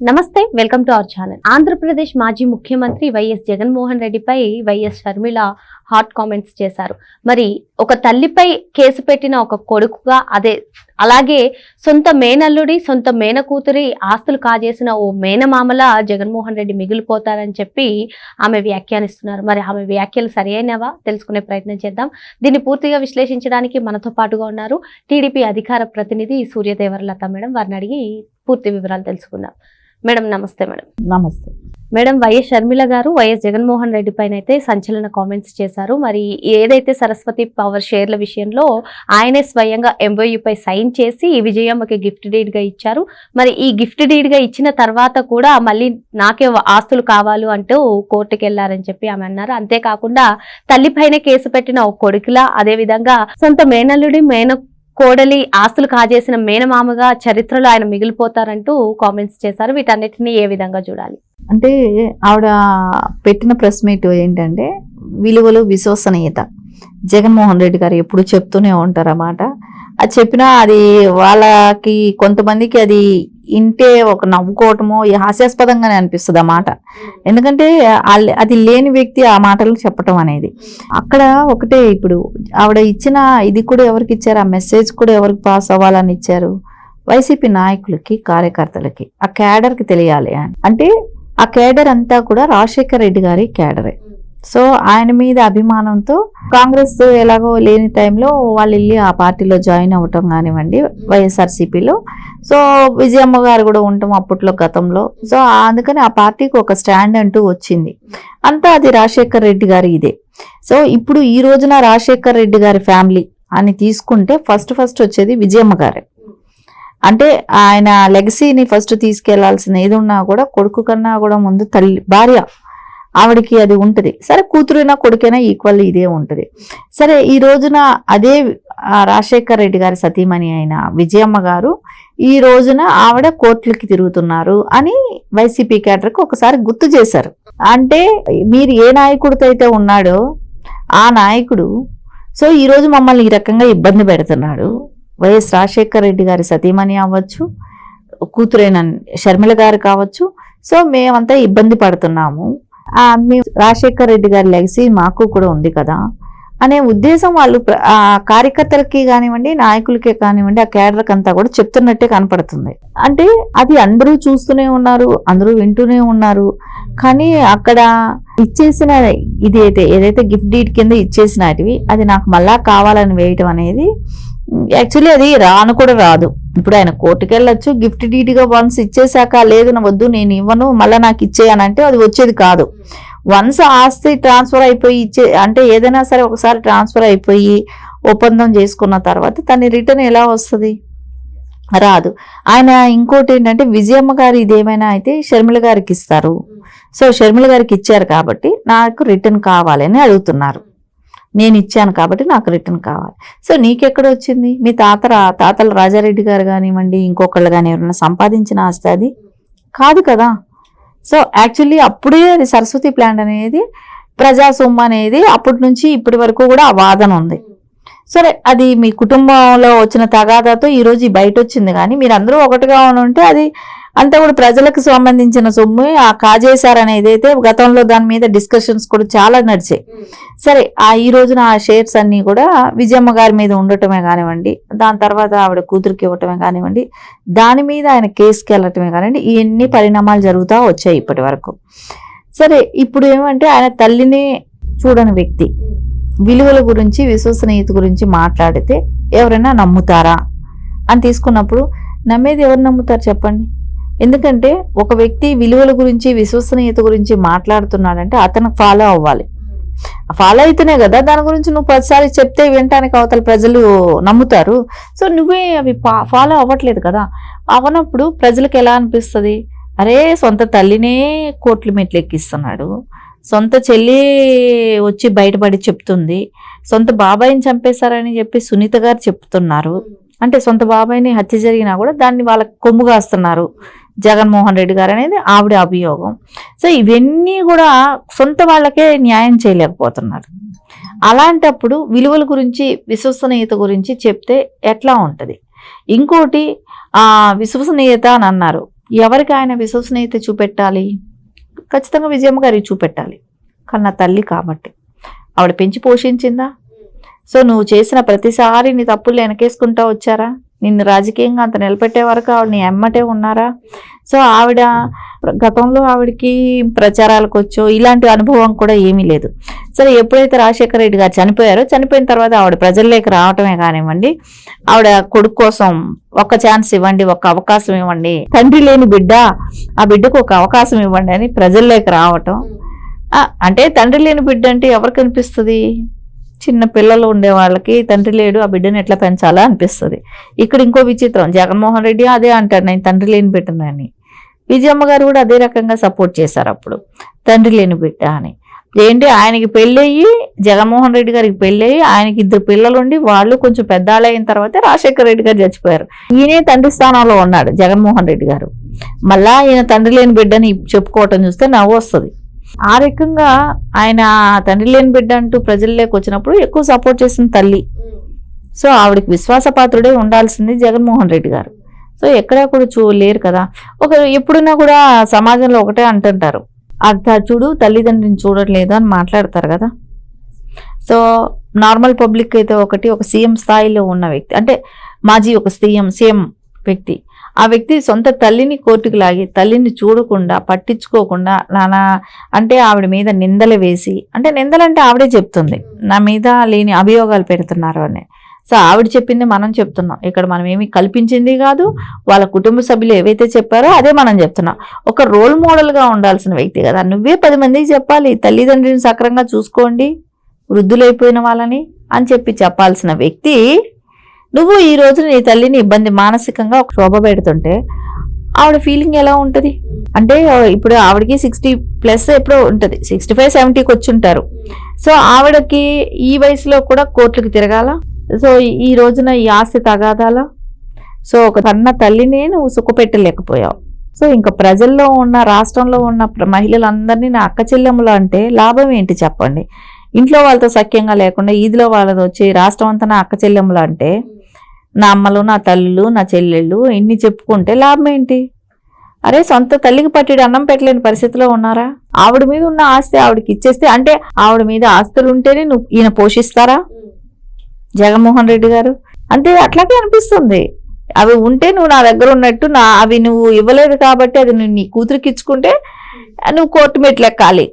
నమస్తే welcome to our channel. Andhra Pradesh మాజీ ముఖ్యమంత్రి వైఎస్ జగన్మోహన్ రెడ్డిపై వైఎస్ షర్మిల హాట్ కామెంట్స్ చేశారు. మరి ఒక తల్లిపై కేసు పెట్టిన ఒక కొడుకుగా అదే అలాగే సొంత మేనల్లుడి సొంత మేనకూతురి ఆస్తులు కాజేసిన ఓ మేనమామల జగన్మోహన్ రెడ్డి మిగిలిపోతారని చెప్పి ఆమె వ్యాఖ్యానిస్తున్నారు. మరి ఆమె వ్యాఖ్యలు సరైనవా? తెలుసుకునే ప్రయత్నం చేద్దాం. దీన్ని పూర్తిగా విశ్లేషించడానికి మనతో పాటుగా ఉన్నారు టీడీపీ అధికార ప్రతినిధి సూర్యదేవరలత మేడం. వారిని అడిగి పూర్తి వివరాలు తెలుసుకుందాం. మేడం నమస్తే మేడం. నమస్తే. మేడం వైఎస్ షర్మిల గారు వైఎస్ జగన్మోహన్ రెడ్డి పైన అయితే సంచలన కామెంట్స్ చేశారు. మరి ఏదైతే సరస్వతి పవర్ షేర్ల విషయంలో ఆయనే స్వయంగా MOU పై సైన్ చేసి ఈ విజయమ్మకి గిఫ్ట్ డీడ్గా ఇచ్చారు. మరి ఈ గిఫ్ట్ డీడ్గా ఇచ్చిన తర్వాత కూడా మళ్ళీ నాకే ఆస్తులు కావాలి అంటూ కోర్టుకు వెళ్ళారని చెప్పి ఆమె అన్నారు. అంతేకాకుండా తల్లి పైన కేసు పెట్టిన ఒక కొడుకులా అదే విధంగా సొంత మేనల్లుడి మేన కోడలి ఆస్తులు కాజేసిన మేనమామగా చరిత్రలో ఆయన మిగిలిపోతారంటూ కామెంట్స్ చేశారు. వీటన్నిటిని ఏ విధంగా చూడాలి? అంటే ఆవిడ పెట్టిన ప్రెస్ మీట్ ఏంటంటే విలువలు విశ్వసనీయత. జగన్మోహన్ రెడ్డి గారు ఎప్పుడు చెప్తూనే ఉంటారు అన్నమాట అది చెప్పినా అది వాళ్ళకి కొంతమందికి అది ఇంటే ఒక నవ్వుకోవటమో ఈ హాస్యాస్పదంగానే అనిపిస్తుంది ఆ మాట. ఎందుకంటే అది లేని వ్యక్తి ఆ మాటలు చెప్పటం అనేది. అక్కడ ఒకటే ఇప్పుడు ఆవిడ ఇచ్చిన ఇది కూడా ఎవరికి ఇచ్చారు? ఆ మెసేజ్ కూడా ఎవరికి పాస్ అవ్వాలని ఇచ్చారు? వైసీపీ నాయకులకి కార్యకర్తలకి ఆ క్యాడర్కి తెలియాలి అని. అంటే ఆ క్యాడర్ అంతా కూడా రాజశేఖర్ రెడ్డి గారి క్యాడరే. సో ఆయన మీద అభిమానంతో కాంగ్రెస్ ఎలాగో లేని టైంలో వాళ్ళు వెళ్ళి ఆ పార్టీలో జాయిన్ అవ్వటం కానివ్వండి వైఎస్ఆర్సీపీలో. సో విజయమ్మ గారు కూడా ఉండటం అప్పట్లో గతంలో. సో అందుకని ఆ పార్టీకి ఒక స్టాండ్ అంటూ వచ్చింది. అంతా అది రాజశేఖర్ రెడ్డి గారి ఇదే. సో ఇప్పుడు ఈ రోజున రాజశేఖర్ రెడ్డి గారి ఫ్యామిలీ అని తీసుకుంటే ఫస్ట్ ఫస్ట్ వచ్చేది విజయమ్మ గారే. అంటే ఆయన లెగసీని ఫస్ట్ తీసుకెళ్ళాల్సిన ఏది ఉన్నా కూడా కొడుకు కన్నా కూడా ముందు తల్లి భార్య ఆవిడకి అది ఉంటుంది. సరే కూతురైనా కొడుకైనా ఈక్వల్ ఇదే ఉంటుంది. సరే ఈ రోజున అదే రాజశేఖర్ రెడ్డి గారి సతీమణి అయిన విజయమ్మ గారు ఈ రోజున ఆవిడ కోర్టులకి తిరుగుతున్నారు అని వైసీపీ క్యాడర్కి ఒకసారి గుర్తు చేశారు. అంటే మీరు ఏ నాయకుడితో అయితే ఉన్నాడో ఆ నాయకుడు సో ఈరోజు మమ్మల్ని ఈ రకంగా ఇబ్బంది పెడుతున్నాడు. వైఎస్ రాజశేఖర్ రెడ్డి గారి సతీమణి అవ్వచ్చు కూతురైన షర్మిల గారు కావచ్చు. సో మేమంతా ఇబ్బంది పడుతున్నాము. మేము రాజశేఖర్ రెడ్డి గారి లెగసీ మాకు కూడా ఉంది కదా? అనే ఉద్దేశం వాళ్ళు ఆ కార్యకర్తలకి కానివ్వండి నాయకులకే కానివ్వండి ఆ క్యాడర్కి అంతా కూడా చెప్తున్నట్టే కనపడుతుంది. అంటే అది అందరూ చూస్తూనే ఉన్నారు అందరూ వింటూనే ఉన్నారు. కానీ అక్కడ ఇచ్చేసిన ఇది అయితే ఏదైతే గిఫ్ట్ డీట్ కింద ఇచ్చేసినటివి అది నాకు మళ్ళా కావాలని వేయటం అనేది యాక్చువల్లీ అది రాను కూడా రాదు. ఇప్పుడు ఆయన కోర్టుకు వెళ్ళొచ్చు గిఫ్ట్ డీటీగా వన్స్ ఇచ్చేసాక లేదు నా వద్దు నేను ఇవ్వను మళ్ళీ నాకు ఇచ్చేయనంటే అది వచ్చేది కాదు. వన్స్ ఆస్తి ట్రాన్స్ఫర్ అయిపోయి ఇచ్చే అంటే ఏదైనా సరే ఒకసారి ట్రాన్స్ఫర్ అయిపోయి ఒప్పందం చేసుకున్న తర్వాత తన రిటర్న్ ఎలా వస్తుంది? రాదు. ఆయన ఇంకోటి ఏంటంటే విజయమ్మ గారు ఇదేమైనా అయితే షర్మిల గారికి ఇస్తారు. సో షర్మిల గారికి ఇచ్చారు కాబట్టి నాకు రిటర్న్ కావాలని అడుగుతున్నారు. నేను ఇచ్చాను కాబట్టి నాకు రిటర్న్ కావాలి. సో నీకెక్కడ వచ్చింది మీ తాత తాతలు తాతల రాజారెడ్డి గారు కానివ్వండి ఇంకొకళ్ళు కానీ ఎవరైనా సంపాదించిన ఆస్తి అది? కాదు కదా. సో యాక్చువల్లీ అప్పుడే అది సరస్వతి ప్లాంట్ అనేది ప్రజాసొమ్ము అనేది అప్పటి నుంచి ఇప్పటి వరకు కూడా ఆ వాదన ఉంది. సరే అది మీ కుటుంబంలో వచ్చిన తగాదాతో ఈరోజు బయట వచ్చింది. కానీ మీరు అందరూ ఒకటిగా ఉంటే అది అంతా కూడా ప్రజలకు సంబంధించిన సొమ్ము. ఆ కాజేశారని ఏదైతే గతంలో దాని మీద డిస్కషన్స్ కూడా చాలా నడిచాయి. సరే ఆ ఈ రోజున ఆ షేర్స్ అన్నీ కూడా విజయమ్మ గారి మీద ఉండటమే కానివ్వండి దాని తర్వాత ఆవిడ కూతురికి ఇవ్వటమే కానివ్వండి దాని మీద ఆయన కేసుకి వెళ్ళటమే కానివ్వండి ఇవన్నీ పరిణామాలు జరుగుతూ వచ్చాయి ఇప్పటి వరకు. సరే ఇప్పుడు ఏమంటే ఆయన తల్లిని చూడని వ్యక్తి. విలువల గురించి విశ్వసనీయత గురించి మాట్లాడితే ఎవరైనా నమ్ముతారా? అని తీసుకున్నప్పుడు నమ్మేది ఎవరు నమ్ముతారు చెప్పండి. ఎందుకంటే ఒక వ్యక్తి విలువల గురించి విశ్వసనీయత గురించి మాట్లాడుతున్నాడంటే అతను ఫాలో అవ్వాలి. ఫాలో అయితేనే కదా దాని గురించి నువ్వు పదిసారి చెప్తే వినటానికి అవతల ప్రజలు నమ్ముతారు. సో నువ్వే అవి ఫాలో అవ్వట్లేదు కదా. అవనప్పుడు ప్రజలకు ఎలా అనిపిస్తుంది? అరే సొంత తల్లినే కోట్లు మెట్లు ఎక్కిస్తున్నాడు. సొంత చెల్లి వచ్చి బయటపడి చెప్తుంది. సొంత బాబాయిని చంపేశారని చెప్పి సునీత గారు చెప్తున్నారు. అంటే సొంత బాబాయిని హత్య జరిగినా కూడా దాన్ని వాళ్ళకి కొమ్ము కాస్తున్నారు జగన్మోహన్ రెడ్డి గారు అనేది ఆవిడ అభియోగం. సో ఇవన్నీ కూడా సొంత వాళ్ళకే న్యాయం చేయలేకపోతున్నారు. అలాంటప్పుడు విలువల గురించి విశ్వసనీయత గురించి చెప్తే ఎట్లా ఉంటుంది? ఇంకోటి ఆ విశ్వసనీయత అని అన్నారు. ఎవరికి ఆయన విశ్వసనీయత చూపెట్టాలి? ఖచ్చితంగా విజయమ్మ గారికి చూపెట్టాలి. కన్న తల్లి కాబట్టి. ఆవిడ పెంచి పోషించిందా? సో నువ్వు చేసిన ప్రతిసారి నీ తప్పులు వెనకేసుకుంటా వచ్చారా? నిన్ను రాజకీయంగా అంత నిలబెట్టే వరకు ఆవిడ నీ ఎమ్మటే ఉన్నారా? సో ఆవిడ గతంలో ఆవిడకి ప్రచారాలకు వచ్చో ఇలాంటి అనుభవం కూడా ఏమీ లేదు. సరే ఎప్పుడైతే రాజశేఖర రెడ్డి గారు చనిపోయారో చనిపోయిన తర్వాత ఆవిడ ప్రజల్లోకి రావటమే కానివ్వండి ఆవిడ కొడుకు కోసం ఒక్క ఛాన్స్ ఇవ్వండి ఒక్క అవకాశం ఇవ్వండి తండ్రి లేని బిడ్డ ఆ బిడ్డకు ఒక అవకాశం ఇవ్వండి అని ప్రజల్లోకి రావటం. అంటే తండ్రి లేని బిడ్డ అంటే ఎవరు కనిపిస్తుంది చిన్న పిల్లలు ఉండే వాళ్ళకి తండ్రి లేడు ఆ బిడ్డను ఎట్లా పెంచాలా అనిపిస్తుంది. ఇక్కడ ఇంకో విచిత్రం జగన్మోహన్ రెడ్డి అదే అంటాడు నేను తండ్రి లేని బిడ్డనని. విజయమ్మ గారు కూడా అదే రకంగా సపోర్ట్ చేశారు అప్పుడు. తండ్రి లేని బిడ్డ అని. ఏంటి? ఆయనకి పెళ్ళయ్యి జగన్మోహన్ రెడ్డి గారికి పెళ్ళయ్యి ఆయనకి ఇద్దరు పిల్లలుండి వాళ్ళు కొంచెం పెద్దాళ్ళు అయిన తర్వాత రాజశేఖర రెడ్డి గారు చచ్చిపోయారు. ఈయనే తండ్రి స్థానంలో ఉన్నాడు జగన్మోహన్ రెడ్డి గారు. మళ్ళా ఈయన తండ్రి లేని బిడ్డని చెప్పుకోవటం చూస్తే నవ్వు వస్తుంది. ఆ రకంగా ఆయన తండ్రి లేని బిడ్డ అంటూ ప్రజల్లోకి వచ్చినప్పుడు ఎక్కువ సపోర్ట్ చేసిన తల్లి. సో ఆవిడకి విశ్వాసపాత్రుడే ఉండాల్సింది జగన్మోహన్ రెడ్డి గారు. సో ఎక్కడా కూడా చూ లేరు కదా. ఒక ఎప్పుడున్నా కూడా సమాజంలో ఒకటే అంటుంటారు. అర్థ చూడు తల్లిదండ్రిని చూడట్లేదు అని మాట్లాడతారు కదా. సో నార్మల్ పబ్లిక్ అయితే ఒకటి ఒక సీఎం స్థాయిలో ఉన్న వ్యక్తి అంటే మాజీ ఒక సీఎం సీఎం వ్యక్తి. ఆ వ్యక్తి సొంత తల్లిని కోర్టుకు లాగి తల్లిని చూడకుండా పట్టించుకోకుండా నానా అంటే ఆవిడ మీద నిందలు వేసి అంటే నిందలంటే ఆవిడే చెప్తుంది. నా మీద లేని అభియోగాలు పెడుతున్నారు అని. సో ఆవిడ చెప్పింది మనం చెప్తున్నాం. ఇక్కడ మనం ఏమి కల్పించింది కాదు వాళ్ళ కుటుంబ సభ్యులు ఏవైతే చెప్పారో అదే మనం చెప్తున్నాం. ఒక రోల్ మోడల్గా ఉండాల్సిన వ్యక్తి కదా. నువ్వే పది మందికి చెప్పాలి తల్లిదండ్రులను సక్రంగా చూసుకోండి వృద్ధులైపోయిన వాళ్ళని అని చెప్పి చెప్పాల్సిన వ్యక్తి నువ్వు ఈ రోజు నీ తల్లిని ఇబ్బంది మానసికంగా ఒక శోభ పెడుతుంటే ఆవిడ ఫీలింగ్ ఎలా ఉంటుంది? అంటే ఇప్పుడు ఆవిడకి సిక్స్టీ ప్లస్ ఎప్పుడో ఉంటుంది. సిక్స్టీ ఫైవ్ సెవెంటీకి వచ్చి ఉంటారు. సో ఆవిడకి ఈ వయసులో కూడా కోర్టులకు తిరగాల? సో ఈ రోజున ఈ ఆస్తి తగాదాల? సో ఒక కన్న తల్లిని నువ్వు సుఖపెట్టలేకపోయావు. సో ఇంకా ప్రజల్లో ఉన్న రాష్ట్రంలో ఉన్న మహిళలందరినీ నా అక్క చెల్లెములు అంటే లాభం ఏంటి చెప్పండి? ఇంట్లో వాళ్ళతో సఖ్యంగా లేకుండా ఈదిలో వాళ్ళతో వచ్చి రాష్ట్రం అంతా నా అక్క చెల్లెములు అంటే నా అమ్మలు నా తల్లులు నా చెల్లెళ్ళు ఇన్ని చెప్పుకుంటే లాభం ఏంటి? అరే సొంత తల్లికి పట్టిడు అన్నం పెట్టలేని పరిస్థితిలో ఉన్నారా? ఆవిడ మీద ఉన్న ఆస్తి ఆవిడకి ఇచ్చేస్తే అంటే ఆవిడ మీద ఆస్తులు ఉంటేనే నువ్వు ఈయన పోషిస్తారా? జగన్మోహన్ రెడ్డి గారు. అంటే అట్లాగే అనిపిస్తుంది. అవి ఉంటే నువ్వు నా దగ్గర ఉన్నట్టు నా అవి నువ్వు ఇవ్వలేదు కాబట్టి అది నువ్వు నీ కూతురికి ఇచ్చుకుంటే నువ్వు కోర్టు మెట్లెక్కాలి.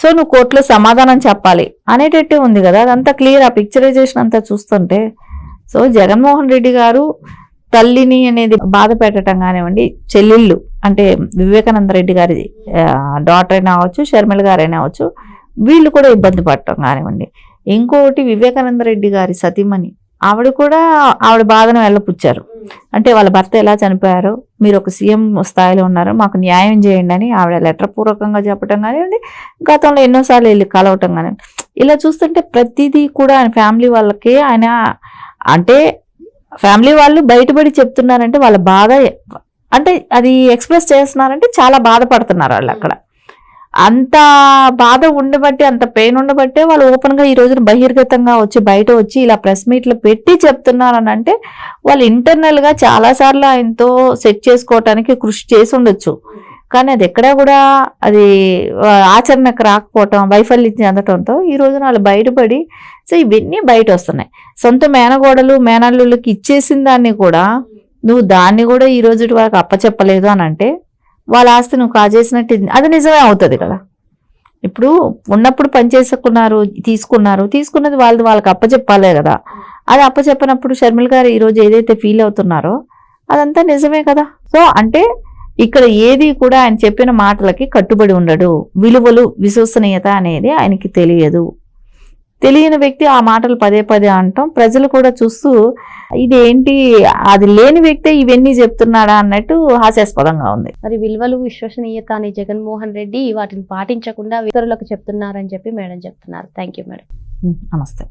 సో నువ్వు కోర్టులో సమాధానం చెప్పాలి అనేటట్టే ఉంది కదా. అదంతా క్లియర్ ఆ పిక్చరైజేషన్ అంతా చూస్తుంటే. సో జగన్మోహన్ రెడ్డి గారు తల్లిని అనేది బాధ పెట్టడం కానివ్వండి చెల్లెళ్ళు అంటే వివేకానంద రెడ్డి గారి డాటర్ అయినా అవ్వచ్చు షర్మిల గారైనా అవ్వచ్చు వీళ్ళు కూడా ఇబ్బంది పడటం కానివ్వండి. ఇంకోటి వివేకానంద రెడ్డి గారి సతీమణి. ఆవిడ కూడా ఆవిడ బాధను వెళ్ళపుచ్చారు. అంటే వాళ్ళ భర్త ఎలా చనిపోయారో మీరు ఒక సీఎం స్థాయిలో ఉన్నారు మాకు న్యాయం చేయండి అని ఆవిడ లెటర్ పూర్వకంగా చెప్పడం కానివ్వండి గతంలో ఎన్నోసార్లు వెళ్ళి కలవటం కానివ్వండి. ఇలా చూస్తుంటే ప్రతిదీ కూడా ఆయన ఫ్యామిలీ వాళ్ళకి ఆయన అంటే ఫ్యామిలీ వాళ్ళు బయటపడి చెప్తున్నారంటే వాళ్ళ బాధ అంటే అది ఎక్స్ప్రెస్ చేస్తున్నారంటే చాలా బాధపడుతున్నారు వాళ్ళు అక్కడ. అంత బాధ ఉండబట్టి అంత పెయిన్ ఉండబట్టే వాళ్ళు ఓపెన్గా ఈ రోజున బహిర్గతంగా వచ్చి బయట వచ్చి ఇలా ప్రెస్ మీట్లు పెట్టి చెప్తున్నారని అంటే వాళ్ళు ఇంటర్నల్గా చాలాసార్లు ఆయనతో సెట్ చేసుకోవటానికి కృషి చేసి ఉండొచ్చు. కానీ అది ఎక్కడా కూడా అది ఆచరణకు రాకపోవటం వైఫల్యం చెందటంతో ఈ రోజున వాళ్ళు బయటపడి సో ఇవన్నీ బయట వస్తున్నాయి. సొంత మేనగోడలు మేనల్లుళ్ళకి ఇచ్చేసిన దాన్ని కూడా నువ్వు దాన్ని కూడా ఈ రోజు వరకు అప్పచెప్పలేదు అని అంటే వాళ్ళ ఆస్తి నువ్వు కాజేసినట్టు అది నిజమే అవుతుంది కదా. ఇప్పుడు ఉన్నప్పుడు పని చేసుకున్నారు తీసుకున్నారు. తీసుకున్నది వాళ్ళది వాళ్ళకి అప్పచెప్పాలే కదా. అది అప్పచెప్పనప్పుడు షర్మిల గారు ఈరోజు ఏదైతే ఫీల్ అవుతున్నారో అదంతా నిజమే కదా. సో అంటే ఇక్కడ ఏది కూడా ఆయన చెప్పిన మాటలకి కట్టుబడి ఉండడు. విలువలు విశ్వసనీయత అనేది ఆయనకి తెలియదు. తెలియని వ్యక్తి ఆ మాటలు పదే పదే అంటాం. ప్రజలు కూడా చూస్తూ ఇదేంటి? అది లేని వ్యక్తే ఇవన్నీ చెప్తున్నాడా? అన్నట్టు హాస్యాస్పదంగా ఉంది. మరి విలువలు విశ్వసనీయత అని జగన్మోహన్ రెడ్డి వాటిని పాటించకుండా ఇతరులకు చెప్తున్నారని చెప్పి మేడం చెప్తున్నారు. Thank you madam. నమస్తే.